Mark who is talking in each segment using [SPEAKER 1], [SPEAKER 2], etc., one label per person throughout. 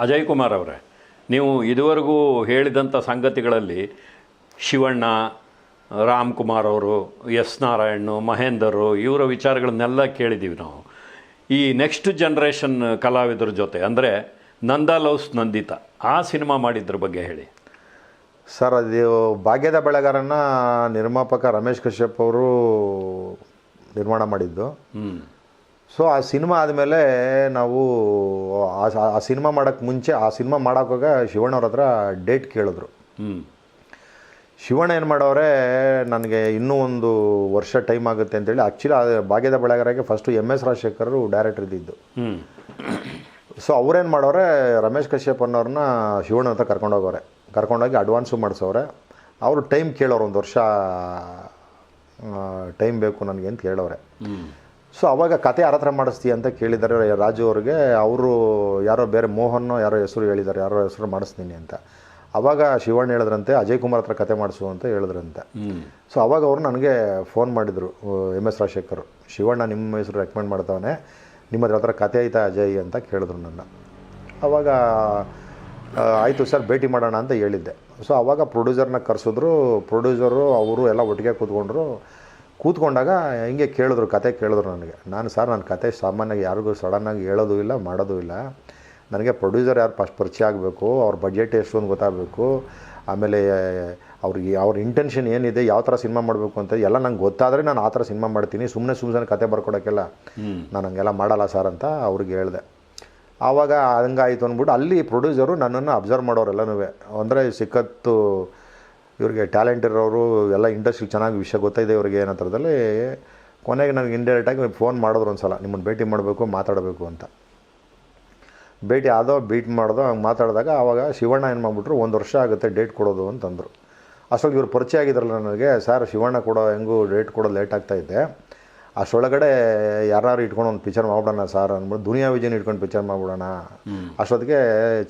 [SPEAKER 1] ಅಜಯ್ ಕುಮಾರ್ ಅವರೇ ನೀವು ಇದುವರೆಗೂ ಹೇಳಿದಂಥ ಸಂಗತಿಗಳಲ್ಲಿ ಶಿವಣ್ಣ ರಾಮ್ ಕುಮಾರ್ ಅವರು ಎಸ್ ನಾರಾಯಣ್ ಮಹೇಂದರು ಇವರ ವಿಚಾರಗಳನ್ನೆಲ್ಲ ಕೇಳಿದ್ದೀವಿ ನಾವು. ಈ ನೆಕ್ಸ್ಟ್ ಜನ್ರೇಷನ್ ಕಲಾವಿದರ ಜೊತೆ ಅಂದರೆ ನಂದಾ ಲವ್ಸ್ ನಂದಿತಾ ಆ ಸಿನಿಮಾ ಮಾಡಿದ್ರ ಬಗ್ಗೆ ಹೇಳಿ.
[SPEAKER 2] ಸರ್ ಅದು ಭಾಗ್ಯದ ಬೆಳೆಗಾರನ ನಿರ್ಮಾಪಕ ರಮೇಶ್ ಕಶ್ಯಪ್ ಅವರು ನಿರ್ಮಾಣ ಮಾಡಿದ್ದು.
[SPEAKER 1] ಹ್ಞೂ
[SPEAKER 2] ಸೊ ಆ ಸಿನಿಮಾ ಆದಮೇಲೆ ನಾವು ಆ- ಆ ಸಿನಿಮಾ ಮಾಡೋಕ್ಕೆ ಮುಂಚೆ ಆ ಸಿನಿಮಾ ಮಾಡೋಕ್ಕೋಗ ಶಿವಣ್ಣವ್ರ ಹತ್ರ ಡೇಟ್ ಕೇಳಿದ್ರು.
[SPEAKER 1] ಹ್ಞೂ
[SPEAKER 2] ಶಿವಣ್ಣ ಏನು ಮಾಡೋರೆ ನನಗೆ ಇನ್ನೂ ಒಂದು ವರ್ಷ ಟೈಮ್ ಆಗುತ್ತೆ ಅಂತೇಳಿ ಆ್ಯಕ್ಚುಲಿ ಅದು ಭಾಗ್ಯದ ಬೆಳೆಗಾರಗೆ first M S Rajashekar director ಇದ್ದಿದ್ದು. ಸೊ ಅವ್ರೇನು ಮಾಡೋರೆ ರಮೇಶ್ ಕಶ್ಯಪ್ ಅನ್ನೋರನ್ನ ಶಿವಣ್ಣ ಹತ್ರ ಕರ್ಕೊಂಡೋಗವ್ರೆ ಕರ್ಕೊಂಡೋಗಿ ಅಡ್ವಾನ್ಸು ಮಾಡಿಸೋರೆ ಅವರು ಟೈಮ್ ಕೇಳೋರು ಒಂದು ವರ್ಷ ಟೈಮ್ ಬೇಕು ನನಗೆ ಅಂತ ಹೇಳೋರೆ
[SPEAKER 1] ಹ್ಞೂ
[SPEAKER 2] ಸೊ ಅವಾಗ ಕತೆ ಯಾರ ಹತ್ರ ಮಾಡಿಸ್ತೀಯ ಅಂತ ಕೇಳಿದ್ದಾರೆ ರಾಜು ಅವ್ರಿಗೆ. ಅವರು ಯಾರೋ ಬೇರೆ ಮೋಹನ್ ಯಾರೋ ಹೆಸರು ಹೇಳಿದ್ದಾರೆ. ಯಾರೋ ಹೆಸರು ಮಾಡಿಸ್ತೀನಿ ಅಂತ. ಅವಾಗ ಶಿವಣ್ಣ ಹೇಳಿದ್ರಂತೆ ಅಜಯ್ ಕುಮಾರ್ ಹತ್ರ ಕತೆ ಮಾಡಿಸು ಅಂತ ಹೇಳಿದ್ರಂತೆ. ಸೊ ಅವಾಗ ಅವರು ನನಗೆ ಫೋನ್ ಮಾಡಿದರು ಎಂ ಎಸ್ ರಾಜಶೇಖರ್. ಶಿವಣ್ಣ ನಿಮ್ಮ ಹೆಸರು ರೆಕಮೆಂಡ್ ಮಾಡ್ತಾವನೆ. ನಿಮ್ಮ ಹತ್ರ ಹತ್ರ ಕತೆ ಆಯ್ತಾ ಅಜಯ್ ಅಂತ ಕೇಳಿದ್ರು ನನ್ನ. ಅವಾಗ ಆಯಿತು ಸರ್ ಭೇಟಿ ಮಾಡೋಣ ಅಂತ ಹೇಳಿದ್ದೆ. ಸೊ ಅವಾಗ ಪ್ರೊಡ್ಯೂಸರ್ನ ಕರೆಸಿದ್ರು. ಪ್ರೊಡ್ಯೂಸರು ಅವರು ಎಲ್ಲ ಒಟ್ಟಿಗೆ ಕೂತ್ಕೊಂಡ್ರು. ಕೂತ್ಕೊಂಡಾಗ ಹಿಂಗೆ ಕೇಳಿದ್ರು, ಕತೆ ಕೇಳಿದ್ರು ನನಗೆ. ನಾನು, ಸರ್, ನನ್ನ ಕತೆ ಸಾಮಾನ್ಯವಾಗಿ ಯಾರಿಗೂ ಸಡನ್ನಾಗಿ ಹೇಳೋದು ಇಲ್ಲ, ಮಾಡೋದು ಇಲ್ಲ. ನನಗೆ ಪ್ರೊಡ್ಯೂಸರ್ ಯಾರು ಫಸ್ಟ್ ಪರಿಚಯ ಆಗಬೇಕು, ಅವ್ರ ಬಜೆಟ್ ಎಷ್ಟು ಅಂತ ಗೊತ್ತಾಗಬೇಕು. ಆಮೇಲೆ, ಅವ್ರಿಗೆ ಅವ್ರ ಇಂಟೆನ್ಷನ್ ಏನಿದೆ, ಯಾವ ಥರ ಸಿನಿಮಾ ಮಾಡಬೇಕು ಅಂತ ಎಲ್ಲ ನಂಗೆ ಗೊತ್ತಾದರೆ ನಾನು ಆ ಥರ ಸಿನಿಮಾ ಮಾಡ್ತೀನಿ. ಸುಮ್ಮನೆ ಸುಮ್ಮನೆ ಕತೆ ಬರ್ಕೊಡೋಕ್ಕೆಲ್ಲ ನಾನು ಹಂಗೆಲ್ಲ ಮಾಡಲ್ಲ ಸರ್ ಅಂತ ಅವ್ರಿಗೆ ಹೇಳಿದೆ. ಆವಾಗ ಹಂಗಾಯಿತು ಅಂದ್ಬಿಟ್ಟು ಅಲ್ಲಿ ಪ್ರೊಡ್ಯೂಸರು ನನ್ನನ್ನು ಅಬ್ಸರ್ವ್ ಮಾಡೋರೆಲ್ಲನೂ ಅಂದರೆ ಸಿಕ್ಕತ್ತು ಇವ್ರಿಗೆ ಟ್ಯಾಲೆಂಟ್ ಇರೋರು, ಎಲ್ಲ ಇಂಡಸ್ಟ್ರಿ ಚೆನ್ನಾಗಿ ವಿಷಯ ಗೊತ್ತಾಯಿದೆ ಇವರಿಗೆ ಏನೋ ಥರದಲ್ಲಿ ಕೊನೆಗೆ ನನಗೆ ಇಂಡೈರೆಕ್ಟಾಗಿ ಫೋನ್ ಮಾಡಿದ್ರು ಒಂದು ಸಲ ನಿಮ್ಮನ್ನು ಭೇಟಿ ಮಾಡಬೇಕು, ಮಾತಾಡಬೇಕು ಅಂತ. ಭೇಟಿ ಆದೋ ಬೀಟ್ ಮಾಡ್ದೋ, ಹಂಗೆ ಮಾತಾಡಿದಾಗ ಆವಾಗ ಶಿವಣ್ಣ ಏನು ಮಾಡಿಬಿಟ್ರು, ಒಂದು ವರ್ಷ ಆಗುತ್ತೆ ಡೇಟ್ ಕೊಡೋದು ಅಂತಂದರು. ಅಷ್ಟೊಂದು ಇವರು ಪರಿಚಯ ಆಗಿದ್ರಲ್ಲ ನನಗೆ ಸರ್ ಶಿವಣ್ಣ ಕೊಡೋ, ಹೆಂಗೂ ಡೇಟ್ ಕೊಡೋದು ಲೇಟ್ ಆಗ್ತಾಯಿದ್ದೆ ಅಷ್ಟರೊಳಗಡೆ ಯಾರು ಇಟ್ಕೊಂಡು ಒಂದು ಪಿಕ್ಚರ್ ಮಾಡ್ಬಿಡೋಣ ಸರ್ ಅಂದ್ಬಿಟ್ಟು ದುನಿಯಾ ವಿಜಯನ್ ಇಟ್ಕೊಂಡು ಪಿಕ್ಚರ್ ಮಾಡ್ಬಿಡೋಣ ಅಷ್ಟೊತ್ತಿಗೆ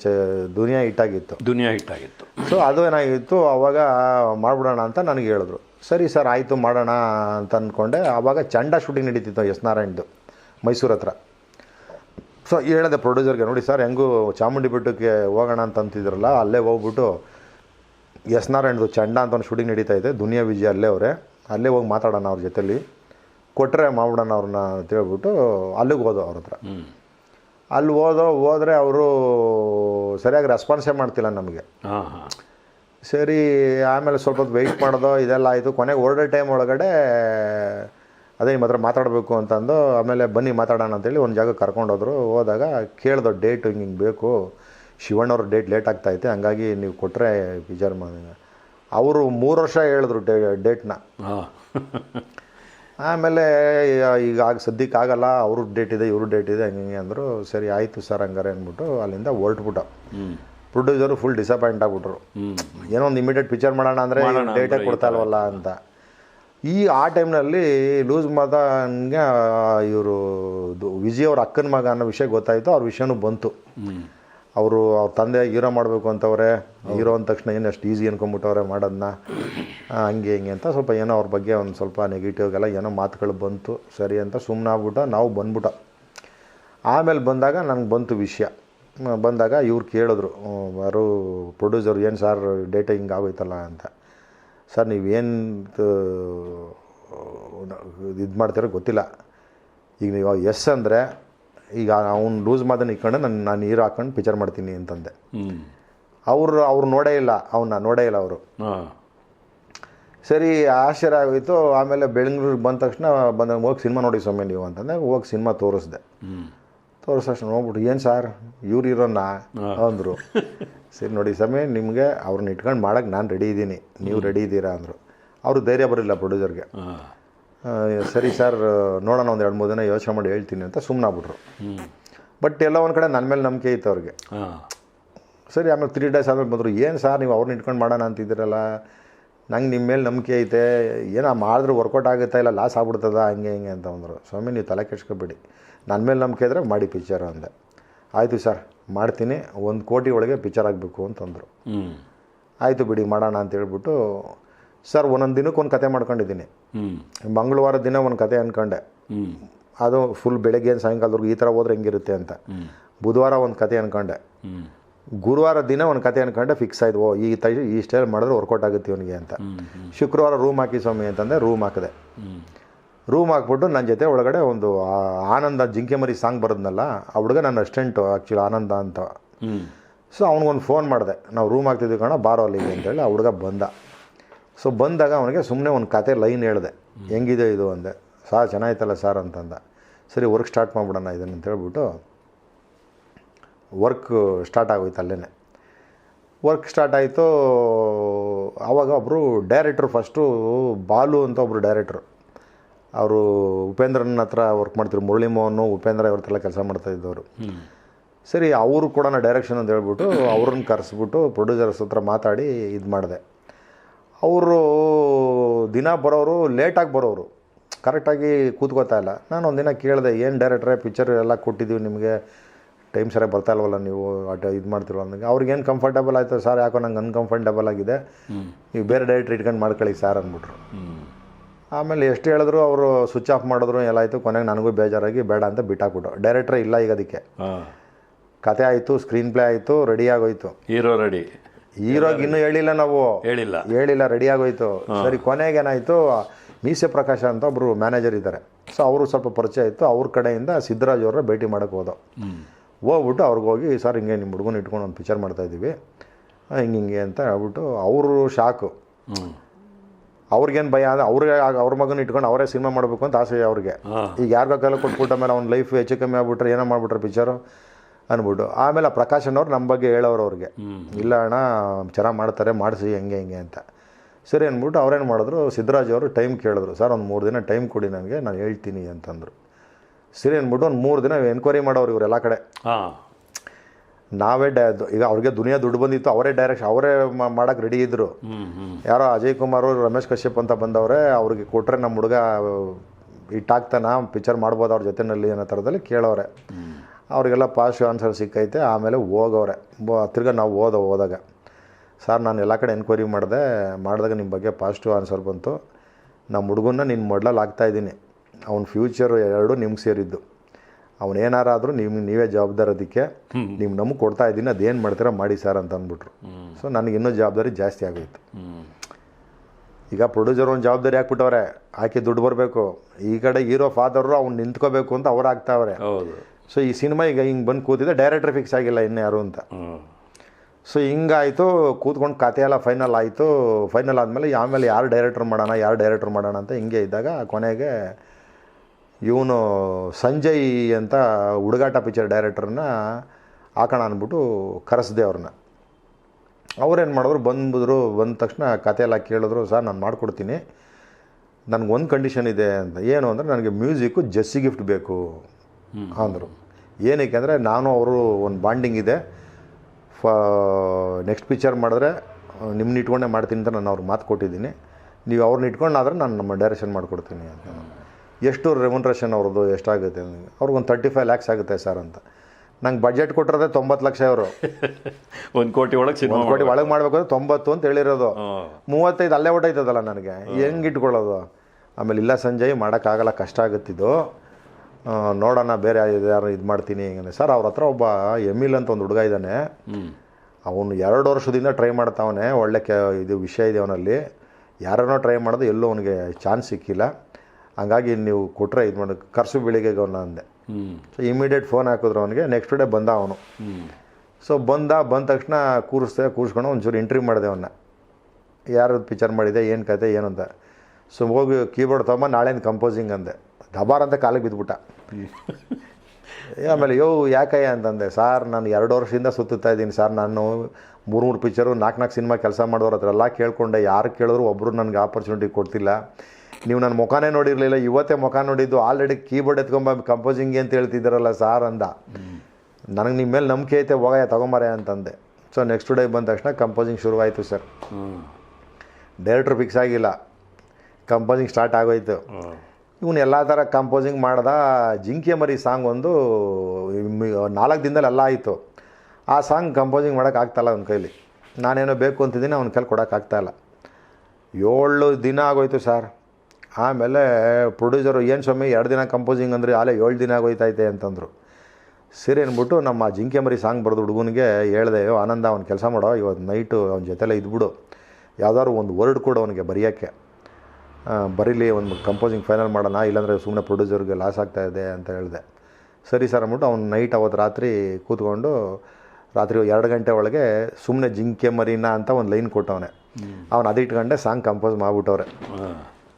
[SPEAKER 2] ಚ ದುನಿಯಾ ಹಿಟ್ಟಾಗಿತ್ತು.
[SPEAKER 1] ದುನಿಯಾ ಹಿಟ್ಟಾಗಿತ್ತು.
[SPEAKER 2] ಸೊ ಅದು ಏನಾಗಿತ್ತು ಅವಾಗ ಮಾಡ್ಬಿಡೋಣ ಅಂತ ನನಗೆ ಹೇಳಿದ್ರು. ಸರಿ ಸರ್ ಆಯಿತು ಮಾಡೋಣ ಅಂತ ಅಂದ್ಕೊಂಡೆ ಆವಾಗ ಚಂಡ ಶೂಟಿಂಗ್ ನಡೀತಿತ್ತು ಎಸ್ ನಾರಾಯಣ್ದು ಮೈಸೂರು ಹತ್ರ. ಸೊ ಹೇಳಿದೆ ಪ್ರೊಡ್ಯೂಸರ್ಗೆ ನೋಡಿ ಸರ್ ಹೆಂಗೂ ಚಾಮುಂಡಿ ಬೆಟ್ಟಕ್ಕೆ ಹೋಗೋಣ ಅಂತ ಅಂತಿದ್ರಲ್ಲ ಅಲ್ಲೇ ಹೋಗ್ಬಿಟ್ಟು ಎಸ್ ನಾರಾಯಣದು ಚಂಡ ಅಂತ ಒಂದು ಶೂಟಿಂಗ್ ನಡೀತಾ ಇದೆ ದುನಿಯಾ ವಿಜಯ ಅಲ್ಲೇ ಅವರೇ. ಅಲ್ಲೇ ಹೋಗಿ ಮಾತಾಡೋಣ ಅವ್ರ ಜೊತೆಲಿ. ಕೊಟ್ಟರೆ ಮಾಡ್ಬಿಡೋಣ ಅವ್ರನ್ನ ತಿಳ್ಬಿಟ್ಟು ಅಲ್ಲಿಗೆ ಹೋದೋ ಅವ್ರ ಹತ್ರ. ಅಲ್ಲಿ ಹೋದೋ ಹೋದರೆ ಅವರು ಸರಿಯಾಗಿ ರೆಸ್ಪಾನ್ಸೇ ಮಾಡ್ತಿಲ್ಲ ನಮಗೆ.
[SPEAKER 1] ಹಾಂ ಹಾಂ.
[SPEAKER 2] ಸರಿ ಆಮೇಲೆ ಸ್ವಲ್ಪ ಹೊತ್ತು ವೆಯ್ಟ್ ಮಾಡೋದು ಇದೆಲ್ಲ ಆಯಿತು. ಕೊನೆಗೆ ಹೊರಡೋ ಟೈಮ್ ಒಳಗಡೆ ಅದೇ ನಿಮ್ಮ ಹತ್ರ ಮಾತಾಡಬೇಕು ಅಂತಂದು ಆಮೇಲೆ ಬನ್ನಿ ಮಾತಾಡೋಣ ಅಂತೇಳಿ ಒಂದು ಜಾಗ ಕರ್ಕೊಂಡೋದ್ರು ಹೋದಾಗ ಕೇಳ್ದೋ ಡೇಟ್ ಹಿಂಗೆ ಹಿಂಗೆ ಬೇಕು. ಶಿವಣ್ಣವ್ರ ಡೇಟ್ ಲೇಟ್ ಆಗ್ತಾಯಿತ್ತು ಹಂಗಾಗಿ ನೀವು ಕೊಟ್ಟರೆ ವಿಚಾರ ಮಾಡಿ. ಅವರು ಮೂರು ವರ್ಷ ಹೇಳಿದ್ರು ಡೇ ಡೇಟ್ನ
[SPEAKER 1] ಹಾಂ.
[SPEAKER 2] ಆಮೇಲೆ ಈಗ ಆಗ ಸದ್ಯಕ್ಕೆ ಆಗಲ್ಲ ಅವ್ರ ಡೇಟ್ ಇದೆ ಇವ್ರ ಡೇಟ್ ಇದೆ ಹಂಗೆ ಹಿಂಗೆ ಅಂದರು ಸರಿ ಆಯಿತು ಸರ್ ಹಂಗಾರೆ ಅಂದ್ಬಿಟ್ಟು ಅಲ್ಲಿಂದ ಹೊರಟ್ಬಿಟ್ಟು. ಪ್ರೊಡ್ಯೂಸರು ಫುಲ್ ಡಿಸಪಾಯಿಂಟ್ ಆಗ್ಬಿಟ್ರು. ಏನೋ ಒಂದು ಇಮಿಡಿಯೇಟ್ ಪಿಕ್ಚರ್ ಮಾಡೋಣ ಅಂದರೆ ಡೇಟೇ
[SPEAKER 1] ಅಂದ್ರೆ ಈ
[SPEAKER 2] ಕೊಡ್ತಾ ಇಲ್ವಲ್ಲ ಅಂತ. ಈ ಆ ಟೈಮ್ನಲ್ಲಿ ಲೂಸ್ ಮಾತನ್ಗೆ ಇವರು ವಿಜಯ್ ಅವ್ರ ಅಕ್ಕನ ಮಗ ಅನ್ನೋ ವಿಷಯ ಗೊತ್ತಾಯಿತು ಅವ್ರ ವಿಷಯನೂ ಬಂತು. ಅವರು ಅವ್ರ ತಂದೆ ಹೀರೋ ಮಾಡಬೇಕು ಅಂತವ್ರೆ, ಹೀರೋ ಅಂದ ತಕ್ಷಣ ಏನು ಅಷ್ಟು ಈಸಿ ಅನ್ಕೊಂಬಿಟ್ಟವ್ರೆ ಮಾಡೋದನ್ನ ಹಂಗೆ ಹಿಂಗೆ ಅಂತ ಸ್ವಲ್ಪ ಏನೋ ಅವ್ರ ಬಗ್ಗೆ ಒಂದು ಸ್ವಲ್ಪ ನೆಗೆಟಿವ್ ಎಲ್ಲ ಏನೋ ಮಾತುಗಳು ಬಂತು. ಸರಿ ಅಂತ ಸುಮ್ಮನೆ ಆಗ್ಬಿಟ್ಟು ನಾವು ಬಂದ್ಬಿಟ್ಟು. ಆಮೇಲೆ ಬಂದಾಗ ನನಗೆ ಬಂತು ವಿಷಯ. ಬಂದಾಗ ಇವ್ರು ಕೇಳಿದ್ರು ಯಾರು ಪ್ರೊಡ್ಯೂಸರ್ ಏನು ಸರ್ ಡೇಟ್ ಹಿಂಗೆ ಆಗೋಯ್ತಲ್ಲ ಅಂತ. ಸರ್ ನೀವೇನು ಇದು ಮಾಡ್ತೀರೋ ಗೊತ್ತಿಲ್ಲ. ಈಗ ನೀವು ಎಸ್ ಅಂದರೆ ಈಗ ಅವ್ನು ಲೂಸ್ ಮಾದನ್ನು ಇಟ್ಕೊಂಡು ನಾನು ನಾನು ನೀರು ಹಾಕೊಂಡು ಪಿಕ್ಚರ್ ಮಾಡ್ತೀನಿ ಅಂತಂದೆ. ಅವರು ಅವ್ರು ನೋಡೇ ಇಲ್ಲ ಅವನ್ನ ನೋಡೇ ಇಲ್ಲ ಅವರು. ಸರಿ ಆಶ್ಚರ್ಯ ಆಗೋಯ್ತು. ಆಮೇಲೆ ಬೆಂಗಳೂರಿಗೆ ಬಂದ ತಕ್ಷಣ ಬಂದ ಹೋಗಿ ಸಿನಿಮಾ ನೋಡಿ ಸ್ವಾಮಿ ನೀವು ಅಂತಂದೆ ಹೋಗಿ ಸಿನಿಮಾ ತೋರಿಸ್ದೆ. ತೋರಿಸೋಷ್ಟು ನೋಡ್ಬಿಟ್ಟು ಏನು ಸರ್? ಇವ್ರು ಇರೋಣ ಅಂದರು. ಸರಿ ನೋಡಿ ಸಮಯ ನಿಮಗೆ ಅವ್ರನ್ನ ಇಟ್ಕೊಂಡು ಮಾಡೋಕ್ಕೆ ನಾನು ರೆಡಿ ಇದ್ದೀನಿ ನೀವು ರೆಡಿ ಇದ್ದೀರಾ ಅಂದರು. ಅವರು ಧೈರ್ಯ ಬರಲಿಲ್ಲ ಪ್ರೊಡ್ಯೂಸರ್ಗೆ ಸರಿ ಸರ್ ನೋಡೋಣ ಒಂದು ಎರಡು ಮೂರು ದಿನ ಯೋಚನೆ ಮಾಡಿ ಹೇಳ್ತೀನಿ ಅಂತ ಸುಮ್ಮನಾಗ್ಬಿಟ್ರು ಬಟ್ ಎಲ್ಲ ಒಂದು ಕಡೆ ನನ್ನ ಮೇಲೆ ನಂಬಿಕೆ ಇತ್ತು ಅವ್ರಿಗೆ. ಸರಿ ಆಮೇಲೆ ತ್ರೀ ಡೇಸ್ ಆದ್ಮೇಲೆ ಬಂದರು ಏನು ಸರ್ ನೀವು ಅವ್ರನ್ನ ಇಟ್ಕೊಂಡು ಮಾಡೋಣ ಅಂತಿದ್ದೀರಲ್ಲ? ನಂಗೆ ನಿಮ್ಮ ಮೇಲೆ ನಂಬಿಕೆ ಐತೆ. ಏನೋ ಮಾಡಿದ್ರೆ ವರ್ಕೌಟ್ ಆಗುತ್ತಾ ಇಲ್ಲ ಲಾಸ್ ಆಗ್ಬಿಡ್ತದ ಹಂಗೆ ಹಿಂಗೆ ಅಂತ ಅಂದರು. ಸ್ವಾಮಿ ನೀವು ತಲೆ ಕೆಡ್ಸ್ಕೊಬೇಡಿ. ನನ್ನ ಮೇಲೆ ನಂಬಿಕೆ ಇದ್ದರೆ ಮಾಡಿ ಪಿಕ್ಚರ್ ಅಂದೆ. ಆಯಿತು ಸರ್ ಮಾಡ್ತೀನಿ. ಒಂದು ಕೋಟಿ ಒಳಗೆ ಪಿಕ್ಚರ್ ಆಗಬೇಕು ಅಂತಂದರು. ಆಯಿತು ಬಿಡಿ ಮಾಡೋಣ ಅಂತ ಹೇಳ್ಬಿಟ್ಟು ಸರ್ ಒಂದೊಂದು ದಿನಕ್ಕೆ ಒಂದು ಕತೆ ಮಾಡ್ಕೊಂಡಿದ್ದೀನಿ. ಮಂಗಳವಾರ ದಿನ ಒಂದು ಕತೆ ಅಂದ್ಕೊಂಡೆ ಅದು ಫುಲ್ ಬೆಳಗ್ಗೆ ಸಾಯಂಕಾಲದವರೆಗೂ ಈ ಥರ ಹೋದ್ರೆ ಹೆಂಗಿರುತ್ತೆ ಅಂತ. ಬುಧವಾರ ಒಂದು ಕತೆ ಅಂದ್ಕೊಂಡೆ ಗುರುವಾರ ದಿನ ಒಂದು ಕತೆ ಅನ್ಕೊಂಡೆ ಫಿಕ್ಸ್ ಆಯ್ತು. ಓ ಈ ತೈ ಈ ಸ್ಟೈಲ್ ಮಾಡಿದ್ರೆ ವರ್ಕೌಟ್ ಆಗುತ್ತೆ ಇವನಿಗೆ ಅಂತ. ಶುಕ್ರವಾರ ರೂಮ್ ಹಾಕಿ ಸ್ವಾಮಿ ಅಂತಂದರೆ ರೂಮ್ ಹಾಕಿದೆ. ರೂಮ್ ಹಾಕ್ಬಿಟ್ಟು ನನ್ನ ಜೊತೆ ಒಳಗಡೆ ಒಂದು ಆನಂದ ಜಿಂಕೆ ಮರಿ ಸಾಂಗ್ ಬರೋದ್ನಲ್ಲ ಆ ಹುಡುಗ ನನ್ನ ಅಸ್ಟೆಂಟು ಆ್ಯಕ್ಚುಲಿ ಆನಂದ ಅಂತ. ಸೊ ಅವ್ನಿಗೊಂದು ಫೋನ್ ಮಾಡಿದೆ. ನಾವು ರೂಮ್ ಹಾಕ್ತಿದ್ವಿ ಕಣ ಬಾರೋ ಅಲ್ಲಿ ಅಂತೇಳಿ ಆ ಹುಡುಗ ಬಂದ. ಸೊ ಬಂದಾಗ ಅವನಿಗೆ ಸುಮ್ಮನೆ ಒಂದು ಕತೆ ಲೈನ್ ಹೇಳಿದೆ. ಹೆಂಗಿದೆ ಇದು? ಅಂದೆ. ಸಾ ಚೆನ್ನಾಯ್ತಲ್ಲ ಸರ್ ಅಂತಂದ. ಸರಿ ವರ್ಕ್ ಸ್ಟಾರ್ಟ್ ಮಾಡಿಬಿಡೋಣ ಇದನ್ನು ಅಂತ ಹೇಳ್ಬಿಟ್ಟು ವರ್ಕ್ ಸ್ಟಾರ್ಟ್ ಆಗೋಯ್ತು ಅಲ್ಲೇ ವರ್ಕ್ ಸ್ಟಾರ್ಟ್ ಆಯಿತು. ಆವಾಗ ಒಬ್ಬರು ಡೈರೆಕ್ಟ್ರು ಫಸ್ಟು ಬಾಲು ಅಂತ ಒಬ್ಬರು ಡೈರೆಕ್ಟ್ರು ಅವರು ಉಪೇಂದ್ರನ ಹತ್ರ ವರ್ಕ್ ಮಾಡ್ತಿದ್ರು. ಮುರಳಿ ಮೋಹನ್ ಉಪೇಂದ್ರ ಇವ್ರತ್ತೆಲ್ಲ ಕೆಲಸ ಮಾಡ್ತಾ ಇದ್ದವರು. ಸರಿ ಅವರು ಕೂಡ ಡೈರೆಕ್ಷನ್ ಅಂತ ಹೇಳ್ಬಿಟ್ಟು ಅವ್ರನ್ನ ಕರೆಸ್ಬಿಟ್ಟು ಪ್ರೊಡ್ಯೂಸರ್ಸ್ ಹತ್ರ ಮಾತಾಡಿ ಇದು ಮಾಡಿದೆ. ಅವರು ದಿನ ಬರೋರು ಲೇಟಾಗಿ ಬರೋರು. ಕರೆಕ್ಟಾಗಿ ಕೂತ್ಕೋತಾ ಇಲ್ಲ. ನಾನು ಒಂದಿನ ಕೇಳಿದೆ ಏನು ಡೈರೆಕ್ಟ್ರೇ ಪಿಕ್ಚರ್ ಎಲ್ಲ ಕೊಟ್ಟಿದ್ದೀವಿ ನಿಮಗೆ? ಟೈಮ್ ಸರಿಯಾಗಿ ಬರ್ತಾ ಇಲ್ವಲ್ಲ ನೀವು? ಅಟ ಇದು ಮಾಡ್ತಿರೋ ಅಂದಾಗ ಅವ್ರಿಗೇನು ಕಂಫರ್ಟಬಲ್ ಆಯಿತು ಸರ್? ಯಾಕೋ ನಂಗೆ ಅನ್ಕಂಫರ್ಟಬಲ್ ಆಗಿದೆ. ನೀವು ಬೇರೆ ಡೈರೆಕ್ಟ್ರ್ ಇಟ್ಕೊಂಡು ಮಾಡ್ಕೊಳ್ಳಿ ಸರ್ ಅಂದ್ಬಿಟ್ರು. ಆಮೇಲೆ ಎಷ್ಟು ಹೇಳಿದ್ರು ಅವರು ಸ್ವಿಚ್ ಆಫ್ ಮಾಡಿದ್ರು ಎಲ್ಲ ಆಯಿತು. ಕೊನೆಗೆ ನನಗೂ ಬೇಜಾರಾಗಿ ಬೇಡ ಅಂತ ಬಿಟ್ಟಾಕ್ಬಿಟ್ಟು. ಡೈರೆಕ್ಟ್ರೇ ಇಲ್ಲ ಈಗ ಅದಕ್ಕೆ. ಕತೆ ಆಯಿತು ಸ್ಕ್ರೀನ್ ಪ್ಲೇ ಆಯಿತು ರೆಡಿ ಆಗೋಯ್ತು.
[SPEAKER 1] ಹೀರೋ ರೆಡಿ
[SPEAKER 2] ಹೀರೋಗೆ ಇನ್ನೂ ಹೇಳಿಲ್ಲ ನಾವು.
[SPEAKER 1] ಹೇಳಿಲ್ಲ.
[SPEAKER 2] ಹೇಳಿಲ್ಲ ರೆಡಿ ಆಗೋಯ್ತು. ಸರಿ ಕೊನೆಗೆ ಏನಾಯ್ತು ಮೀಸೆ ಪ್ರಕಾಶ ಅಂತ ಒಬ್ಬರು ಮ್ಯಾನೇಜರ್ ಇದ್ದಾರೆ. ಸೊ ಅವರು ಸ್ವಲ್ಪ ಪರಿಚಯ ಇತ್ತು. ಅವ್ರ ಕಡೆಯಿಂದ ಸಿದ್ದರಾಜ್ ಅವ್ರನ್ನ ಭೇಟಿ ಮಾಡಕ್ಕೆ ಹೋದೋ. ಹೋಗ್ಬಿಟ್ಟು ಅವ್ರಿಗೆ ಹೋಗಿ ಸರ್ ಹಿಂಗೆ ನಿಮ್ಮ ಹುಡುಗನ ಇಟ್ಕೊಂಡು ಒಂದು ಪಿಕ್ಚರ್ ಮಾಡ್ತಾಯಿದ್ದೀವಿ ಹಿಂಗೆ ಹಿಂಗೆ ಅಂತ ಹೇಳ್ಬಿಟ್ಟು ಅವರು ಶಾಕು. ಅವ್ರಿಗೇನು ಭಯ ಅಂದರೆ ಅವ್ರಿಗೆ ಅವ್ರ ಮಗನ ಇಟ್ಕೊಂಡು ಅವರೇ ಸಿನಿಮಾ ಮಾಡಬೇಕು ಅಂತ ಆಸೆ ಅವ್ರಿಗೆ. ಈಗ ಯಾರಿಗೋ ಕೈಲ ಕೊಟ್ಬಿಟ್ಟ ಮೇಲೆ ಅವ್ನ ಲೈಫ್ ಹೆಚ್ಚು ಕಮ್ಮಿ ಆಗ್ಬಿಟ್ರೆ ಏನೋ ಮಾಡ್ಬಿಟ್ರೆ ಪಿಕ್ಚರು ಅಂದ್ಬಿಟ್ಟು ಆಮೇಲೆ ಆ ಪ್ರಕಾಶ್ ಅನ್ನೋರು ನಮ್ಮ ಬಗ್ಗೆ ಹೇಳೋರು ಅವ್ರಿಗೆ. ಇಲ್ಲ ಅಣ್ಣ ಚೆನ್ನಾಗಿ ಮಾಡ್ತಾರೆ ಮಾಡಿಸಿ ಹೆಂಗೆ ಹೆಂಗೆ ಅಂತ. ಸರಿ ಅಂದ್ಬಿಟ್ಟು ಅವ್ರೇನು ಮಾಡಿದ್ರು ಸಿದ್ದರಾಜ್ ಅವರು ಟೈಮ್ ಕೇಳಿದ್ರು. ಸರ್ ಒಂದು ಮೂರು ದಿನ ಟೈಮ್ ಕೊಡಿ ನನಗೆ ನಾನು ಹೇಳ್ತೀನಿ ಅಂತಂದರು. ಸರಿ ಅಂದ್ಬಿಟ್ಟು ಒಂದು ಮೂರು ದಿನ ಎನ್ಕ್ವೈರಿ ಮಾಡೋರು ಇವರೆಲ್ಲ ಎಲ್ಲ ಕಡೆ.
[SPEAKER 1] ಹಾಂ.
[SPEAKER 2] ನಾವೇ ಡೈ ಈಗ ಅವ್ರಿಗೆ ದುನಿಯಾ ದುಡ್ಡು ಬಂದಿತ್ತು ಅವರೇ ಡೈರೆಕ್ಷನ್ ಅವರೇ ಮಾಡೋಕ್ಕೆ ರೆಡಿ ಇದ್ದರು ಯಾರೋ ಅಜಯ್ ಕುಮಾರ್ ಅವರು ರಮೇಶ್ ಕಶ್ಯಪ್ ಅಂತ ಬಂದವ್ರೆ ಅವ್ರಿಗೆ ಕೊಟ್ಟರೆ ನಮ್ಮ ಹುಡುಗ ಇಟ್ಟಾಗ್ತಾನ ಪಿಕ್ಚರ್ ಮಾಡ್ಬೋದು ಅವ್ರ ಜೊತೆನಲ್ಲಿ ಅನ್ನೋ ಥರದಲ್ಲಿ ಕೇಳೋರೆ. ಅವರಿಗೆಲ್ಲ ಪಾಸಿಟಿವ್ ಆನ್ಸರ್ ಸಿಕ್ಕೈತೆ. ಆಮೇಲೆ ಹೋಗವ್ರೆ. ಬೋ ತಿರ್ಗಾ ನಾವು ಓದೋ ಹೋದಾಗ. ಸರ್ ನಾನು ಎಲ್ಲ ಕಡೆ ಎನ್ಕ್ವೈರಿ ಮಾಡಿದೆ. ಮಾಡಿದಾಗ ನಿಮ್ಮ ಬಗ್ಗೆ ಪಾಸಿಟಿವ್ ಆನ್ಸರ್ ಬಂತು. ನಮ್ಮ ಹುಡುಗನ್ನ ನಿನ್ನ ಮೊಡ್ಲಲ್ಲಿ ಹಾಕ್ತಾಯಿದ್ದೀನಿ ಅವ್ನ ಫ್ಯೂಚರು ಎರಡು ನಿಮ್ಗೆ ಸೇರಿದ್ದು. ಅವನೇನಾರಾದರೂ ನಿಮ್ಗೆ ನೀವೇ ಜವಾಬ್ದಾರಿ ಅದಕ್ಕೆ. ನೀವು ನಮಗೆ ಕೊಡ್ತಾ ಇದ್ದೀನಿ. ಅದೇನು ಮಾಡ್ತೀರಾ ಮಾಡಿ ಸರ್ ಅಂತ ಅಂದ್ಬಿಟ್ರು ಸೊ ನನಗೆ ಇನ್ನೂ ಜವಾಬ್ದಾರಿ ಜಾಸ್ತಿ ಆಗೋಯ್ತು. ಈಗ ಪ್ರೊಡ್ಯೂಸರ್ ಒಂದು ಜವಾಬ್ದಾರಿ ಹಾಕ್ಬಿಟ್ಟವ್ರೆ. ಹಾಕಿ ದುಡ್ಡು ಬರಬೇಕು. ಈ ಕಡೆ ಹೀರೋ ಫಾದರು ಅವ್ನು ನಿಂತ್ಕೋಬೇಕು ಅಂತ ಅವ್ರು ಆಗ್ತಾವ್ರೆ.
[SPEAKER 1] ಹೌದು.
[SPEAKER 2] ಸೊ ಈ ಸಿನಿಮಾ ಈಗ ಹಿಂಗೆ ಬಂದು ಕೂತಿದೆ ಡೈರೆಕ್ಟ್ರ್ ಫಿಕ್ಸ್ ಆಗಿಲ್ಲ ಇನ್ನು ಯಾರು ಅಂತ. ಸೊ ಹಿಂಗಾಯಿತು, ಕೂತ್ಕೊಂಡು ಕತೆ ಎಲ್ಲ ಫೈನಲ್ ಆಯಿತು. ಫೈನಲ್ ಆದಮೇಲೆ ಆಮೇಲೆ ಯಾರು ಡೈರೆಕ್ಟ್ರ್ ಮಾಡೋಣ, ಯಾರು ಡೈರೆಕ್ಟ್ರ್ ಮಾಡೋಣ ಅಂತ ಹಿಂಗೆ ಇದ್ದಾಗ ಕೊನೆಗೆ ಇವನು ಸಂಜಯ್ ಅಂತ ಹುಡುಗಾಟ ಪಿಕ್ಚರ್ ಡೈರೆಕ್ಟ್ರನ್ನ ಹಾಕೋಣ ಅಂದ್ಬಿಟ್ಟು ಕರೆಸ್ದೆ ಅವ್ರನ್ನ. ಅವ್ರೇನು ಮಾಡಿದ್ರು, ಬಂದ್ಬಿದ್ರು, ಬಂದ ತಕ್ಷಣ ಕತೆ ಎಲ್ಲ ಕೇಳಿದ್ರು, ಸರ್, ನಾನು ಮಾಡಿಕೊಡ್ತೀನಿ. ನನಗೊಂದು ಕಂಡೀಷನ್ ಇದೆ ಅಂತ. ಏನು ಅಂದರೆ, ನನಗೆ ಮ್ಯೂಸಿಕ್ಕು ಜಸ್ಸಿ ಗಿಫ್ಟ್ ಬೇಕು. ಅಂದರು. ಏನಕ್ಕೆ ಅಂದರೆ ನಾನು ಅವರು ಒಂದು ಬಾಂಡಿಂಗ್ ಇದೆ. ಫ ನೆಕ್ಸ್ಟ್ ಪಿಕ್ಚರ್ ಮಾಡಿದ್ರೆ ನಿಮ್ಮನ್ನ ಇಟ್ಕೊಂಡೇ ಮಾಡ್ತೀನಿ ಅಂತ ನಾನು ಅವ್ರಿಗೆ ಮಾತು ಕೊಟ್ಟಿದ್ದೀನಿ. ನೀವು ಅವ್ರನ್ನ ಇಟ್ಕೊಂಡಾದ್ರೆ ನಾನು ನಮ್ಮ ಡೈರೆಕ್ಷನ್ ಮಾಡಿಕೊಡ್ತೀನಿ ಅಂತ. ಎಷ್ಟು ರೆಮ್ಯುನ್ರೇಷನ್ ಅವ್ರದ್ದು ಎಷ್ಟಾಗುತ್ತೆ? ಅವ್ರಿಗೆ ಒಂದು ತರ್ಟಿ ಫೈವ್ ಲ್ಯಾಕ್ಸ್ ಆಗುತ್ತೆ ಸರ್ ಅಂತ. ನಂಗೆ ಬಜೆಟ್ ಕೊಟ್ಟಿರೋದೆ ತೊಂಬತ್ತು ಲಕ್ಷ ಅವರು
[SPEAKER 1] ಒಂದು ಕೋಟಿ ಒಳಗೆ
[SPEAKER 2] ಒಂದು ಕೋಟಿ ಒಳಗೆ ಮಾಡಬೇಕು ಅಂದ್ರೆ ತೊಂಬತ್ತು ಅಂತ ಹೇಳಿರೋದು. ಮೂವತ್ತೈದು ಅಲ್ಲೇ ಹೊಟ್ಟೈತದಲ್ಲ ನನಗೆ. ಹೆಂಗೆ ಇಟ್ಕೊಳ್ಳೋದು? ಆಮೇಲೆ ಇಲ್ಲ ಸಂಜಯ್ ಮಾಡೋಕ್ಕಾಗಲ್ಲ ಕಷ್ಟ ಆಗುತ್ತಿದ್ದು. ನೋಡೋಣ ಬೇರೆ ಯಾರು ಇದು ಮಾಡ್ತೀನಿ ಹಿಂಗೆ ಸರ್ ಅವ್ರ ಹತ್ರ ಒಬ್ಬ ಎಮಿಲ್ ಅಂತ ಒಂದು ಹುಡುಗ ಇದ್ದಾನೆ. ಅವನು ಎರಡು ವರ್ಷದಿಂದ ಟ್ರೈ ಮಾಡ್ತಾವನೆ. ಒಳ್ಳೆ ಕೆ ಇದು ವಿಷಯ ಇದೆ ಅವನಲ್ಲಿ. ಯಾರನ್ನೋ ಟ್ರೈ ಮಾಡೋದು ಎಲ್ಲೂ ಅವನಿಗೆ ಚಾನ್ಸ್ ಸಿಕ್ಕಿಲ್ಲ. ಹಂಗಾಗಿ ನೀವು ಕೊಟ್ಟರೆ ಇದು ಮಾಡಿ ಕರ್ಸು ಬೆಳಿಗ್ಗೆ ಅವನ ಅಂದೆ. ಸೊ ಇಮಿಡಿಯೇಟ್ ಫೋನ್ ಹಾಕಿದ್ರು ಅವನಿಗೆ. ನೆಕ್ಸ್ಟ್ ಡೇ ಬಂದ ಅವನು. ಸೊ ಬಂದ ಬಂದ ತಕ್ಷಣ ಕೂರಿಸ್ದೆ ಕೂರಿಸ್ಕೊಂಡು ಒಂಚೂರು ಎಂಟ್ರಿ ಮಾಡಿದೆ ಅವನ್ನ ಯಾರು ಪಿಕ್ಚರ್ ಮಾಡಿದೆ ಏನು ಕತೆ ಏನು ಅಂತ ಸೊ ಹೋಗಿ ಕೀಬೋರ್ಡ್ ತೊಗೊಂಬ ನಾಳೆಯಿಂದ ಕಂಪೋಸಿಂಗ್ ಅಂದೆ. ದಬಾರ್ ಅಂತ ಕಾಲಿಗೆ ಬಿದ್ದುಬಿಟ್ಟ ಆಮೇಲೆ ಯೋ ಯಾಕಯ್ಯ ಅಂತಂದೆ ಸಾರ್ ನಾನು ಎರಡು ವರ್ಷದಿಂದ ಸುತ್ತುತ್ತಾ ಇದ್ದೀನಿ ಸರ್ ನಾನು ಮೂರು ಮೂರು ಪಿಕ್ಚರು ನಾಲ್ಕು ನಾಲ್ಕು ಸಿನಿಮಾ ಕೆಲಸ ಮಾಡೋರು ಹತ್ರ ಎಲ್ಲ ಕೇಳ್ಕೊಂಡೆ ಯಾರು ಕೇಳಿದ್ರು ಒಬ್ಬರು ನನಗೆ ಆಪರ್ಚುನಿಟಿ ಕೊಡ್ತಿಲ್ಲ. ನೀವು ನನ್ನ ಮುಖಾನೇ ನೋಡಿರಲಿಲ್ಲ ಇವತ್ತೇ ಮುಖ ನೋಡಿದ್ದು ಆಲ್ರೆಡಿ ಕೀಬೋರ್ಡ್ ಎತ್ಕೊಂಬ ಕಂಪೋಸಿಂಗ್ ಅಂತ ಹೇಳ್ತಿದ್ದಾರಲ್ಲ ಸಾರ್ ಅಂದ. ನನಗೆ ನಿಮ್ಮ ಮೇಲೆ ನಂಬಿಕೆ ಐತೆ ಹೋಗಯ್ಯ ತಗೊಂಬರೆ ಅಂತಂದೆ. ಸೊ ನೆಕ್ಸ್ಟ್ ಡೇ ಬಂದ ತಕ್ಷಣ ಕಂಪೋಸಿಂಗ್ ಶುರುವಾಯಿತು ಸರ್ ಡೈರೆಕ್ಟ್ರ್ ಫಿಕ್ಸ್ ಆಗಿಲ್ಲ. ಕಂಪೋಸಿಂಗ್ ಸ್ಟಾರ್ಟ್ ಆಗೋಯ್ತು. ಇವನು ಎಲ್ಲ ಥರ ಕಂಪೋಸಿಂಗ್ ಮಾಡ್ದ ಜಿಂಕೆ ಮರಿ ಸಾಂಗ್ ಒಂದು ನಾಲ್ಕು ದಿನದಲ್ಲಿ ಎಲ್ಲ ಆಯಿತು. ಆ ಸಾಂಗ್ ಕಂಪೋಸಿಂಗ್ ಮಾಡೋಕ್ಕಾಗ್ತಾಯಿಲ್ಲ ಅವ್ನ ಕೈಲಿ. ನಾನೇನೋ ಬೇಕು ಅಂತಿದ್ದೀನಿ ಅವ್ನ ಕೈಲಿ ಕೊಡೋಕ್ಕಾಗ್ತಾಯಿಲ್ಲ ಏಳು ದಿನ ಆಗೋಯ್ತು ಸರ್. ಆಮೇಲೆ ಪ್ರೊಡ್ಯೂಸರು ಏನು ಸ್ವಾಮಿ ಎರಡು ದಿನ ಕಂಪೋಸಿಂಗ್ ಅಂದರೆ ಆಲೇ ಏಳು ದಿನ ಆಗೋಯ್ತೈತೆ ಅಂತಂದರು. ಸರಿ ಅಂದ್ಬಿಟ್ಟು ನಮ್ಮ ಜಿಂಕೆ ಮರಿ ಸಾಂಗ್ ಬರೆದು ಹುಡುಗನಿಗೆ ಹೇಳಿದೆ "ಯೋ, ಆನಂದ ಅವ್ನು ಕೆಲಸ ಮಾಡೋ ಇವತ್ತು ನೈಟು ಅವ್ನ ಜೊತೆಲೇ ಇದ್ಬಿಡು. ಯಾವ್ದಾದ್ರು ಒಂದು ವರ್ಡ್ ಕೊಡು ಅವನಿಗೆ ಬರೆಯೋಕ್ಕೆ. ಬರೀಲಿ ಒಂದು ಕಂಪೋಸಿಂಗ್ ಫೈನಲ್ ಮಾಡೋಣ ಇಲ್ಲಾಂದರೆ ಸುಮ್ಮನೆ ಪ್ರೊಡ್ಯೂಸರ್ಗೆ ಲಾಸ್ ಆಗ್ತಾ ಇದೆ ಅಂತ ಹೇಳಿದೆ. ಸರಿ ಸರ್ ಅಂದ್ಬಿಟ್ಟು ಅವ್ನು ನೈಟ್ ಅವತ್ತು ರಾತ್ರಿ ಕೂತ್ಕೊಂಡು ರಾತ್ರಿ ಎರಡು ಗಂಟೆ ಒಳಗೆ ಸುಮ್ಮನೆ ಜಿಂಕೆ ಮರಿನ ಅಂತ ಒಂದು ಲೈನ್ ಕೊಟ್ಟವನೆ. ಅವ್ನು ಅದಿಟ್ಕೊಂಡೆ ಸಾಂಗ್ ಕಂಪೋಸ್ ಮಾಡಿಬಿಟ್ಟವ್ರೆ.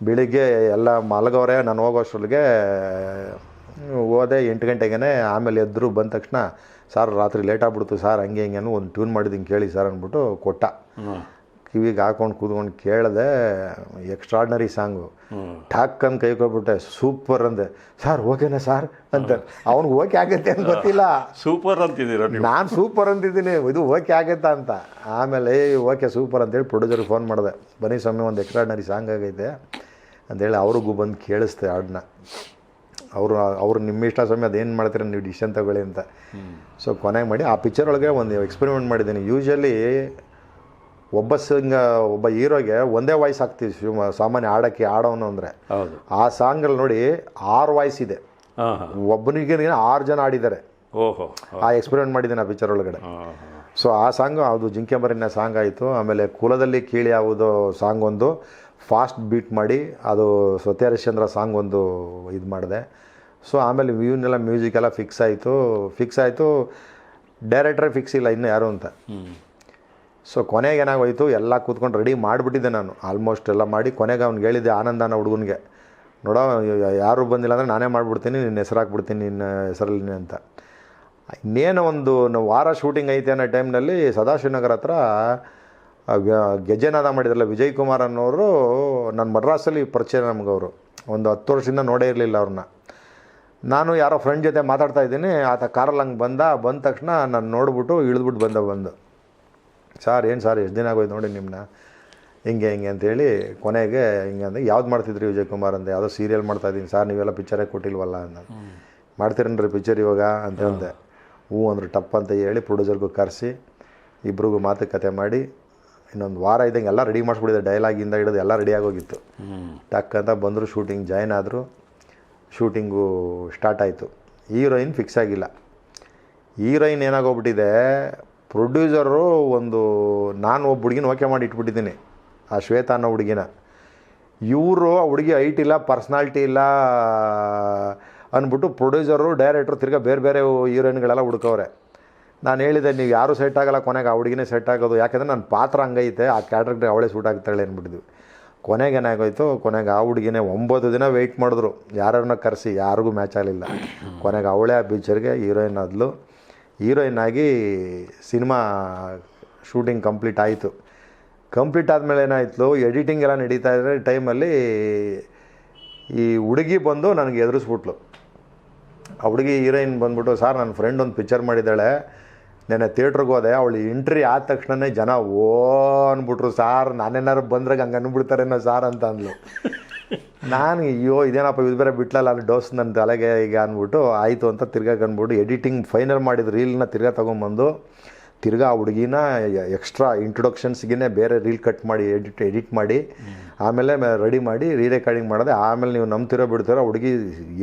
[SPEAKER 2] ಬೆಳಿಗ್ಗೆ ಎಲ್ಲ ಮಲಗವ್ರೆ ನಾನು ಹೋಗೋಷ್ಟ್ರೊಳಗೆ ಹೋದೆ ಎಂಟು ಗಂಟೆಗೆ ಆಮೇಲೆ ಎದ್ರು ಬಂದ ತಕ್ಷಣ ಸರ್ ರಾತ್ರಿ ಲೇಟ್ ಆಗ್ಬಿಡ್ತು ಸರ್ ಹಂಗೆ ಹಿಂಗೆ ಒಂದು ಟ್ಯೂನ್ ಮಾಡಿದ್ದೀನಿ ಕೇಳಿ ಸರ್ ಅಂದ್ಬಿಟ್ಟು ಕೊಟ್ಟ. ಕಿವಿಗೆ ಹಾಕೊಂಡು ಕೂತ್ಕೊಂಡು ಕೇಳಿದೆ ಎಕ್ಸ್ಟ್ರಾಡ್ನರಿ ಸಾಂಗು ಠಾಕ್ ಅಂತ ಕೈ ಕೊಟ್ಬಿಟ್ಟೆ ಸೂಪರ್ ಅಂದೆ. ಸರ್ ಓಕೆನಾ ಸರ್ ಅಂತ ಅವ್ನಿಗೆ ಓಕೆ ಆಗತ್ತೆ ಅಂತ ಗೊತ್ತಿಲ್ಲ.
[SPEAKER 1] ಸೂಪರ್ ಅಂತಿದ್ದೀರ
[SPEAKER 2] ನಾನು ಸೂಪರ್ ಅಂತಿದ್ದೀನಿ. ಇದು ಓಕೆ ಆಗತ್ತಾ ಅಂತ. ಆಮೇಲೆ ಓಕೆ ಸೂಪರ್ ಅಂತೇಳಿ ಪ್ರೊಡ್ಯೂಸರ್ಗೆ ಫೋನ್ ಮಾಡಿದೆ. ಬನ್ನಿ ಸ್ವಾಮಿ ಒಂದು ಎಕ್ಸ್ಟ್ರಾಡ್ನರಿ ಸಾಂಗ್ ಆಗೈತೆ ಅಂತೇಳಿ ಅವ್ರಿಗೂ ಬಂದು ಕೇಳಿಸ್ತೆ ಹಾಡನ್ನ. ಅವರು ಅವ್ರು ನಿಮ್ಮ ಇಷ್ಟ ಸ್ವಾಮಿ ಅದೇನು ಮಾಡ್ತೀರ? ನೀವು ಡಿಸಿಷನ್ ತಗೊಳ್ಳಿ ಅಂತ. ಸೊ ಕೊನೆಗೆ ಮಾಡಿ ಆ ಪಿಕ್ಚರ್ ಒಳಗೆ ಒಂದು ಎಕ್ಸ್ಪೆರಿಮೆಂಟ್ ಮಾಡಿದ್ದೀನಿ. ಯೂಶಲಿ ಒಬ್ಬ ಸಿಂಗ ಒಬ್ಬ ಹೀರೋಗೆ ಒಂದೇ ವಾಯ್ಸ್ ಹಾಕ್ತೀವಿ ಶಿವ ಸಾಮಾನ್ಯ ಹಾಡೋಕ್ಕೆ ಆಡೋನು ಅಂದರೆ.
[SPEAKER 1] ಹೌದು.
[SPEAKER 2] ಆ ಸಾಂಗಲ್ಲಿ ನೋಡಿ ಆರು ವಾಯ್ಸ್ ಇದೆ. ಒಬ್ಬನಿಗೆ ಆರು ಜನ ಆಡಿದ್ದಾರೆ
[SPEAKER 1] ಓಹೋ
[SPEAKER 2] ಆ ಎಕ್ಸ್ಪೆರಿಮೆಂಟ್ ಮಾಡಿದ್ದೀನಿ ಆ ಪಿಕ್ಚರ್ ಒಳಗಡೆ. ಸೊ ಆ ಸಾಂಗು ಅದು ಜಿಂಕೆ ಮರಿನ ಸಾಂಗ್ ಆಯಿತು. ಆಮೇಲೆ ಕುಲದಲ್ಲಿ ಕೀಳಿ ಯಾವುದು ಸಾಂಗ್ ಒಂದು ಫಾಸ್ಟ್ ಬೀಟ್ ಮಾಡಿ ಅದು ಸತ್ಯ ಹರಿಶ್ಚಂದ್ರ ಸಾಂಗ್ ಒಂದು ಇದು ಮಾಡಿದೆ. ಸೊ ಆಮೇಲೆ ವ್ಯೂನೆಲ್ಲ ಮ್ಯೂಸಿಕ್ ಎಲ್ಲ ಫಿಕ್ಸ್ ಆಯಿತು. ಫಿಕ್ಸ್ ಆಯಿತು. ಡೈರೆಕ್ಟ್ರೇ ಫಿಕ್ಸ್ ಇಲ್ಲ ಇನ್ನು ಯಾರು ಅಂತ. ಸೊ ಕೊನೆಗೆ ಏನಾಗೋಯಿತು? ಎಲ್ಲ ಕೂತ್ಕೊಂಡು ರೆಡಿ ಮಾಡಿಬಿಟ್ಟಿದ್ದೆ ನಾನು. ಆಲ್ಮೋಸ್ಟ್ ಎಲ್ಲ ಮಾಡಿ ಕೊನೆಗೆ ಅವ್ನಿಗೆ ಹೇಳಿದ್ದೆ ಆನಂದ ಅನ್ನೋ ಹುಡುಗನಿಗೆ. ನೋಡೋ, ಯಾರು ಬಂದಿಲ್ಲ ಅಂದರೆ ನಾನೇ ಮಾಡಿಬಿಡ್ತೀನಿ, ನಿನ್ನ ಹೆಸರು ಹಾಕ್ಬಿಡ್ತೀನಿ ನಿನ್ನ ಹೆಸರಲ್ಲಿ ಅಂತ. ಇನ್ನೇನು ಒಂದು ವಾರ ಶೂಟಿಂಗ್ ಐತೆ ಅನ್ನೋ ಟೈಮ್ನಲ್ಲಿ ಸದಾಶಿವನಗರ ಹತ್ರ ಗೆಜ್ಜೆನಾದ ಮಾಡಿದ್ರಲ್ಲ ವಿಜಯ್ ಕುಮಾರ್ ಅನ್ನೋರು ನನ್ನ ಮಡ್ರಾಸಲ್ಲಿ ಪರಿಚಯ ನಮಗವರು ಒಂದು ಹತ್ತು ವರ್ಷದಿಂದ ನೋಡೇ ಇರಲಿಲ್ಲ ಅವ್ರನ್ನ. ನಾನು ಯಾರೋ ಫ್ರೆಂಡ್ ಜೊತೆ ಮಾತಾಡ್ತಾ ಇದ್ದೀನಿ. ಆತ ಕಾರಲ್ಲಿ ಹಂಗೆ ಬಂದ ಬಂದ ತಕ್ಷಣ ನಾನು ನೋಡಿಬಿಟ್ಟು ಇಳಿದ್ಬಿಟ್ಟು ಬಂದ ಬಂದು. ಸಾರ್ ಏನು ಸಾರ್ ಎಷ್ಟು ದಿನ ಆಗೋಯ್ತು ನೋಡಿ ನಿಮ್ಮನ್ನ ಹಿಂಗೆ ಹಿಂಗೆ ಅಂತೇಳಿ ಕೊನೆಗೆ ಹಿಂಗೆ ಅಂದ್ರೆ ಯಾವ್ದು ಮಾಡ್ತಿದ್ರಿ ವಿಜಯ್ ಕುಮಾರ್ ಅಂದೆ ಯಾವುದೋ ಸೀರಿಯಲ್ ಮಾಡ್ತಾಯಿದ್ದೀನಿ ಸರ್ ನೀವೆಲ್ಲ ಪಿಕ್ಚರೇ ಕೊಟ್ಟಿಲ್ವಲ್ಲ ಅಂದ ಮಾಡ್ತೀರೇನ್ರಿ ಪಿಕ್ಚರ್ ಇವಾಗ? ಅಂತ ಅಂದೆ. ಹ್ಞೂ ಅಂದ್ರೆ ಟಪ್ ಅಂತ ಹೇಳಿ ಪ್ರೊಡ್ಯೂಸರ್ಗೂ ಕರೆಸಿ ಇಬ್ರಿಗೂ ಮಾತುಕತೆ ಮಾಡಿ ಇನ್ನೊಂದು ವಾರ ಇದ್ದಂಗೆ ಎಲ್ಲ ರೆಡಿ ಮಾಡಿಸ್ಬಿಟ್ಟಿದೆ ಡೈಲಾಗಿಂದ ಹಿಡಿದು ಎಲ್ಲ ರೆಡಿ ಆಗೋಗಿತ್ತು. ಟಕ್ ಅಂತ ಬಂದರು ಶೂಟಿಂಗ್ ಜಾಯ್ನ್ ಆದರು. ಶೂಟಿಂಗು ಸ್ಟಾರ್ಟ್ ಆಯಿತು. ಹೀರೋಯಿನ್ ಫಿಕ್ಸ್ ಆಗಿಲ್ಲ. ಹೀರೋಯಿನ್ ಏನಾಗೋಗ್ಬಿಟ್ಟಿದೆ ಪ್ರೊಡ್ಯೂಸರು ಒಂದು, ನಾನು ಒಬ್ಬ ಹುಡುಗಿನ ಓಕೆ ಮಾಡಿ ಇಟ್ಬಿಟ್ಟಿದ್ದೀನಿ, ಆ ಶ್ವೇತಾ ಅನ್ನೋ ಹುಡುಗಿನ. ಇವರು ಆ ಹುಡುಗಿ ಹೈಟ್ ಇಲ್ಲ, ಪರ್ಸ್ನಾಲ್ಟಿ ಇಲ್ಲ, ಅಂದ್ಬಿಟ್ಟು ಪ್ರೊಡ್ಯೂಸರು, ಡೈರೆಕ್ಟ್ರು ತಿರ್ಗಾ ಬೇರೆ ಬೇರೆ ಹೀರೋಯಿನ್ಗಳೆಲ್ಲ ಹುಡುಕವ್ರೆ. ನಾನು ಹೇಳಿದೆ, ನೀವು ಯಾರೂ ಸೆಟ್ ಆಗಲ್ಲ ಕೊನೆಗೆ, ಆ ಹುಡುಗಿನೇ ಸೆಟ್ ಆಗೋದು. ಯಾಕೆಂದರೆ ನನ್ನ ಪಾತ್ರ ಹಂಗೈತೆ, ಆ ಕ್ಯಾರೆಕ್ಟ್ರಿಗೆ ಅವಳೇ ಸೂಟ್ ಆಗ್ತಾಳೆ ಅಂದ್ಬಿಟ್ಟಿದ್ವಿ. ಕೊನೆಗೆ ಏನಾಗೋಯ್ತು, ಕೊನೆಗೆ ಆ ಹುಡುಗಿನೇ ಒಂಬತ್ತು ದಿನ ವೆಯ್ಟ್ ಮಾಡಿದ್ರು. ಯಾರನ್ನ ಕರೆಸಿ, ಯಾರಿಗೂ ಮ್ಯಾಚ್ ಆಗಲಿಲ್ಲ. ಕೊನೆಗೆ ಅವಳೇ ಆ ಪಿಕ್ಚರ್ಗೆ ಹೀರೋಯಿನ್ ಆದ್ಲು. ಹೀರೋಯಿನ್ ಆಗಿ ಸಿನಿಮಾ ಶೂಟಿಂಗ್ ಕಂಪ್ಲೀಟ್ ಆಯಿತು. ಕಂಪ್ಲೀಟ್ ಆದಮೇಲೆ ಏನಾಯಿತು ಎಡಿಟಿಂಗ್ ಎಲ್ಲ ನಡೀತಾ ಇದ್ರೆ ಟೈಮಲ್ಲಿ ಈ ಹುಡುಗಿ ಬಂದು ನನಗೆ ಎದುರಿಸ್ಬಿಟ್ಲು. ಆ ಹುಡುಗಿ ಹೀರೋಯಿನ್ ಬಂದ್ಬಿಟ್ಟು, ಸರ್ ನನ್ನ ಫ್ರೆಂಡ್ ಒಂದು ಪಿಕ್ಚರ್ ಮಾಡಿದ್ದಾಳೆ. ನೆನೆ ಥಿಯೇಟ್ರಿಗೆ ಹೋದೆ. ಅವಳು ಎಂಟ್ರಿ ಆದ ತಕ್ಷಣನೇ ಜನ, ಓ, ಅಂದ್ಬಿಟ್ರು. ಸಾರ್ ನಾನೇನಾದ್ರು ಬಂದ್ರೆ ಹಂಗೆ ಅಂದ್ಬಿಡ್ತಾರೇನೋ ಸಾರ್ ಅಂತ ಅಂದ್ಲು. ನಾನು ಅಯ್ಯೋ, ಇದೇನಪ್ಪ ಇದು ಬೇರೆ ಬಿಟ್ಲಲ್ಲ, ಅಲ್ಲಿ ಡೋಸ್ ನನ್ನ ತಲೆಗೆ ಈಗ ಅಂದ್ಬಿಟ್ಟು ಆಯಿತು ಅಂತ ತಿರ್ಗಾ ಅಂದ್ಬಿಟ್ಟು ಎಡಿಟಿಂಗ್ ಫೈನಲ್ ಮಾಡಿದ ರೀಲ್ನ ತಿರ್ಗಾ ತೊಗೊಂಬಂದು, ತಿರ್ಗಾ ಆ ಹುಡುಗಿನ ಎಕ್ಸ್ಟ್ರಾ ಇಂಟ್ರೊಡಕ್ಷನ್ಸ್ಗೆ ಬೇರೆ ರೀಲ್ ಕಟ್ ಮಾಡಿ ಎಡಿಟ್ ಎಡಿಟ್ ಮಾಡಿ, ಆಮೇಲೆ ರೆಡಿ ಮಾಡಿ ರೀ ರೆಕಾರ್ಡಿಂಗ್ ಮಾಡಿದೆ, ಆಮೇಲೆ ನೀವು ನಂಬ್ತಿರೋ ಬಿಡ್ತೀರ ಹುಡುಗಿ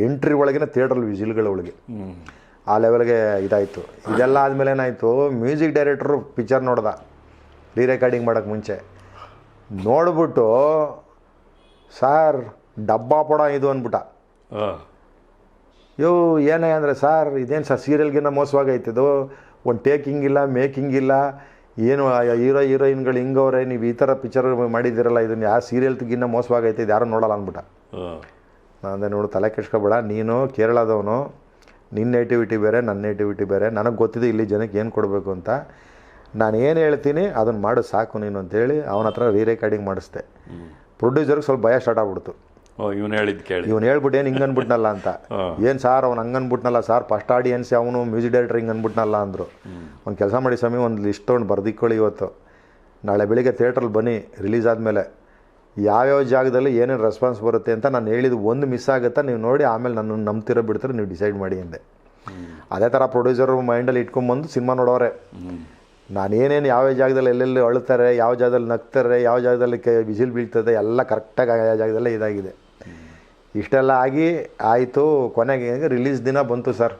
[SPEAKER 2] ಎಂಟ್ರಿ ಒಳಗಿನ ಥಿಯೇಟ್ರಲ್ಲಿ ವಿಜಿಲ್ಗಳ ಒಳಗೆ. ಆ ಲೆವೆಲ್ಗೆ ಇದಾಯಿತು. ಇದೆಲ್ಲ ಆದಮೇಲೆ ಏನಾಯಿತು ಮ್ಯೂಸಿಕ್ ಡೈರೆಕ್ಟ್ರು ಪಿಕ್ಚರ್ ನೋಡ್ದ ರೀ ರೆಕಾರ್ಡಿಂಗ್ ಮಾಡೋಕ್ಕೆ ಮುಂಚೆ. ನೋಡ್ಬಿಟ್ಟು ಸಾರ್ ಡಬ್ಬಾ ಪಡ ಇದು ಅಂದ್ಬಿಟ್ಟ. ಯೋ ಏನೇ ಅಂದರೆ ಸರ್ ಇದೇನು ಸರ್ ಸೀರಿಯಲ್ಗಿನ್ನ ಮೋಸವಾಗೈತಿದು? ಒಂದು ಟೇಕಿಂಗ್ ಇಲ್ಲ ಮೇಕಿಂಗ್ ಇಲ್ಲ ಏನು ಹೀರೋ ಹೀರೋಯಿನ್ಗಳು ಹಿಂಗವ್ರೆ ನೀವು ಈ ಥರ ಪಿಕ್ಚರ್ ಮಾಡಿದ್ದೀರಲ್ಲ ಇದನ್ನು ಯಾವ ಸೀರಿಯಲ್ಗಿನ್ನ ಮೋಸವಾಗೈತೆ ಇದು ಯಾರು ನೋಡಲ್ಲ ಅಂದ್ಬಿಟ್ಟ. ನಾನು ಅಂದರೆ ನೋಡು ತಲೆ ಕೆಡ್ಸ್ಕೊಬೇಡ ನೀನು ಕೇರಳದವನು ನಿನ್ನ ನೇಟಿವಿಟಿ ಬೇರೆ ನನ್ನ ನೇಟಿವಿಟಿ ಬೇರೆ ನನಗೆ ಗೊತ್ತಿದೆ ಇಲ್ಲಿ ಜನಕ್ಕೆ ಏನು ಕೊಡಬೇಕು ಅಂತ. ನಾನು ಏನು ಹೇಳ್ತೀನಿ ಅದನ್ನು ಮಾಡು ಸಾಕು ನೀನು ಅಂತೇಳಿ ಅವನ ಹತ್ರ ರೀ ರೆಕಾರ್ಡಿಂಗ್ ಮಾಡಿಸ್ದೆ ಪ್ರೊಡ್ಯೂಸರ್ಗೆ ಸ್ವಲ್ಪ ಭಯ ಸ್ಟಾರ್ಟ್ ಆಗ್ಬಿಡ್ತು.
[SPEAKER 1] ಇವನು ಹೇಳಿದ್ದು ಕೇಳಿ.
[SPEAKER 2] ಇವ್ನು ಹೇಳ್ಬಿಟ್ಟು ಏನು ಹಿಂಗೆ ಅನ್ಬಿಟ್ನಲ್ಲ ಅಂತ. ಏನು ಸಾರ್ ಅವ್ನು ಹಂಗೆ ಅನ್ಬಿಟ್ನಲ್ಲ ಸಾರ್ ಫಸ್ಟ್ ಆಡಿಯನ್ಸ್ ಅವನು ಮ್ಯೂಸಿಕ್ ಡೈರೆಕ್ಟರ್ ಹಿಂಗೆ ಅನ್ಬಿಟ್ನಲ್ಲ ಅಂದರು. ಒಂದು ಕೆಲಸ ಮಾಡಿ ಸ್ವಾಮಿ ಒಂದು ಲಿಸ್ಟ್ ತೊಗೊಂಡು ಬರ್ದಿಕ್ಕೊಳ್ಳಿ ಇವತ್ತು. ನಾಳೆ ಬೆಳಿಗ್ಗೆ ಥಿಯೇಟ್ರಲ್ಲಿ ಬನ್ನಿ ರಿಲೀಸ್ ಆದಮೇಲೆ. ಯಾವ್ಯಾವ ಜಾಗದಲ್ಲಿ ಏನೇನು ರೆಸ್ಪಾನ್ಸ್ ಬರುತ್ತೆ ಅಂತ ನಾನು ಹೇಳಿದ ಒಂದು ಮಿಸ್ ಆಗುತ್ತಾ ನೀವು ನೋಡಿ ಆಮೇಲೆ ನನ್ನ ನಂಬ್ತಿರೋ ಬಿಡ್ತಾರೆ ನೀವು ಡಿಸೈಡ್ ಮಾಡಿ ಅಂದೆ. ಅದೇ ಥರ ಪ್ರೊಡ್ಯೂಸರ್ ಮೈಂಡಲ್ಲಿ ಇಟ್ಕೊಂಬಂದು ಸಿನಿಮಾ ನೋಡೋರೆ. ನಾನೇನೇನು ಯಾವ ಜಾಗದಲ್ಲಿ ಎಲ್ಲೆಲ್ಲಿ ಅಳ್ತಾರೆ, ಯಾವ ಜಾಗದಲ್ಲಿ ನಗ್ತಾರೆ, ಯಾವ ಜಾಗದಲ್ಲಿ ಕೆ ಬಿಸಿಲು ಬೀಳ್ತದೆ, ಎಲ್ಲ ಕರೆಕ್ಟಾಗಿ ಆ ಜಾಗದಲ್ಲೇ ಇದಾಗಿದೆ. ಇಷ್ಟೆಲ್ಲ ಆಗಿ ಆಯಿತು, ಕೊನೆಗೆ ರಿಲೀಸ್ ದಿನ ಬಂತು ಸರ್.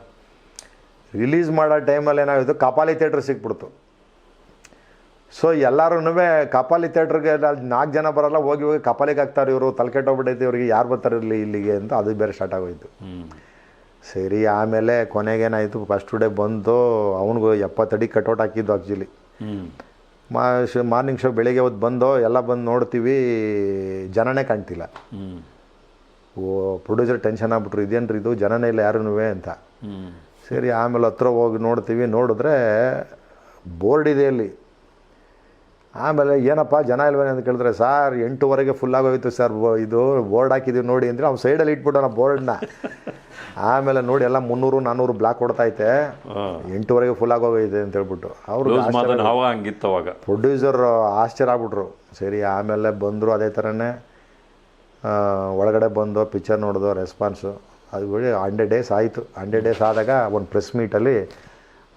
[SPEAKER 2] ರಿಲೀಸ್ ಮಾಡೋ ಟೈಮಲ್ಲಿ ಏನಾಯಿತು ಕಪಾಲಿ ಥಿಯೇಟ್ರ್ ಸಿಕ್ಬಿಡ್ತು. ಸೊ ಎಲ್ಲರೂ ಕಪಾಲಿ ಥಿಯೇಟ್ರಿಗೆ ನಾಲ್ಕು ಜನ ಬರಲ್ಲ, ಹೋಗಿ ಹೋಗಿ ಕಪಾಲಿಗೆ ಹಾಕ್ತಾರೆ ಇವರು ತಲೆ ಕೆಟ್ಟೋಗ್ಬಿಟ್ಟೈತೆ ಇವ್ರಿಗೆ, ಯಾರು ಬರ್ತಾರೆ ಇಲ್ಲಿ ಇಲ್ಲಿಗೆ ಅಂತ ಅದು ಬೇರೆ ಸ್ಟಾರ್ಟ್ ಆಗೋಯ್ತು. ಸರಿ ಆಮೇಲೆ ಕೊನೆಗೇನಾಯಿತು ಫಸ್ಟ್ ಡೇ ಬಂದು ಅವನಿಗೂ ಎಪ್ಪತ್ತಡಿ ಕಟೌಟ್ ಹಾಕಿದ್ದು ಆ್ಯಕ್ಚುಲಿ ಮಾ ಶ ಮಾರ್ನಿಂಗ್ ಶೋ ಬೆಳಿಗ್ಗೆ ಹೊತ್ತು ಬಂದು ಎಲ್ಲ ಬಂದು ನೋಡ್ತೀವಿ ಜನನೇ ಕಾಣ್ತಿಲ್ಲ. ಓ ಪ್ರೊಡ್ಯೂಸರ್ ಟೆನ್ಷನ್ ಆಗ್ಬಿಟ್ರು ಇದೇನ್ರಿ ಇದು? ಜನನೇ ಇಲ್ಲ ಯಾರೂ ಅಂತ. ಸರಿ ಆಮೇಲೆ ಹತ್ರ ಹೋಗಿ ನೋಡ್ತೀವಿ ನೋಡಿದ್ರೆ ಬೋರ್ಡ್ ಇದೆ ಅಲ್ಲಿ. ಆಮೇಲೆ ಏನಪ್ಪ ಜನ ಇಲ್ವೇನೆ ಅಂತ ಕೇಳಿದ್ರೆ ಸರ್ ಎಂಟುವರೆಗೆ ಫುಲ್ ಆಗೋಯ್ತು ಸರ್ ಇದು ಬೋರ್ಡ್ ಹಾಕಿದ್ದೀವಿ ನೋಡಿ ಅಂದರೆ ಅವ್ನು ಸೈಡಲ್ಲಿ ಇಟ್ಬಿಟ್ಟು ಬೋರ್ಡ್ನ. ಆಮೇಲೆ ನೋಡಿ ಎಲ್ಲ ಮುನ್ನೂರು ನಾನ್ನೂರು ಬ್ಲಾಕ್ ಕೊಡ್ತೈತೆ ಎಂಟುವರೆಗೆ ಫುಲ್ ಆಗೋಗೈತೆ ಅಂತ ಹೇಳ್ಬಿಟ್ಟು. ಅವರು
[SPEAKER 1] ಅವಾಗ.
[SPEAKER 2] ಪ್ರೊಡ್ಯೂಸರ್ ಆಶ್ಚರ್ಯ ಆಗ್ಬಿಟ್ರು. ಸರಿ ಆಮೇಲೆ ಬಂದರು ಅದೇ ಥರನೇ ಒಳಗಡೆ ಬಂದು ಪಿಕ್ಚರ್ ನೋಡಿದು ರೆಸ್ಪಾನ್ಸು ಅದು ಹಂಡ್ರೆಡ್ ಡೇಸ್ ಆಯಿತು. ಹಂಡ್ರೆಡ್ ಡೇಸ್ ಆದಾಗ ಒಂದು ಪ್ರೆಸ್ ಮೀಟಲ್ಲಿ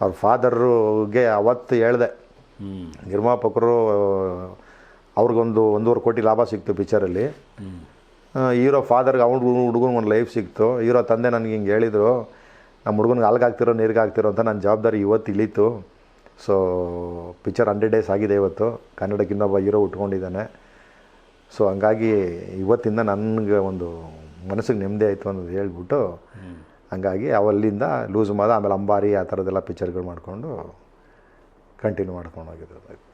[SPEAKER 2] ಅವ್ರ ಫಾದರ್ಗೆ ಅವತ್ತು ಹೇಳ್ದೆ ನಿರ್ಮಾಪಕರು, ಅವ್ರಿಗೊಂದು ಒಂದೂವರೆ ಕೋಟಿ ಲಾಭ ಸಿಕ್ತು ಪಿಕ್ಚರಲ್ಲಿ. ಹೀರೋ ಫಾದರ್ಗೆ ಅವ್ನು ಹುಡುಗನಿಗೆ ಒಂದು ಲೈಫ್ ಸಿಕ್ತು. ಹೀರೋ ತಂದೆ ನನಗೆ ಹಿಂಗೆ ಹೇಳಿದರು, ನಮ್ಮ ಹುಡುಗನಿಗೆ ಅಲ್ಗಾಗ್ತಿರೋ ನೀರಿಗೆ ಹಾಕ್ತಿರೋ ಅಂತ ನನ್ನ ಜವಾಬ್ದಾರಿ ಇವತ್ತು ಇಳೀತು. ಸೊ ಪಿಕ್ಚರ್ ಹಂಡ್ರೆಡ್ ಡೇಸ್ ಆಗಿದೆ ಇವತ್ತು. ಕನ್ನಡಕ್ಕೆ ಇನ್ನೊಬ್ಬ ಹೀರೋ ಉಟ್ಕೊಂಡಿದ್ದಾನೆ. ಸೊ ಹಂಗಾಗಿ ಇವತ್ತಿಂದ ನನಗೆ ಒಂದು ಮನಸ್ಸಿಗೆ ನೆಮ್ಮದಿ ಆಯಿತು ಅನ್ನೋದು ಹೇಳ್ಬಿಟ್ಟು, ಹಂಗಾಗಿ ಅವಲ್ಲಿಂದ ಲೂಸ್ ಮಾದ ಆಮೇಲೆ ಅಂಬಾರಿ ಆ ಥರದ್ದೆಲ್ಲ ಪಿಕ್ಚರ್ಗಳು ಮಾಡಿಕೊಂಡು ಕಂಟಿನ್ಯೂ ಮಾಡ್ಕೊಂಡು ಹೋಗಿದ್ದು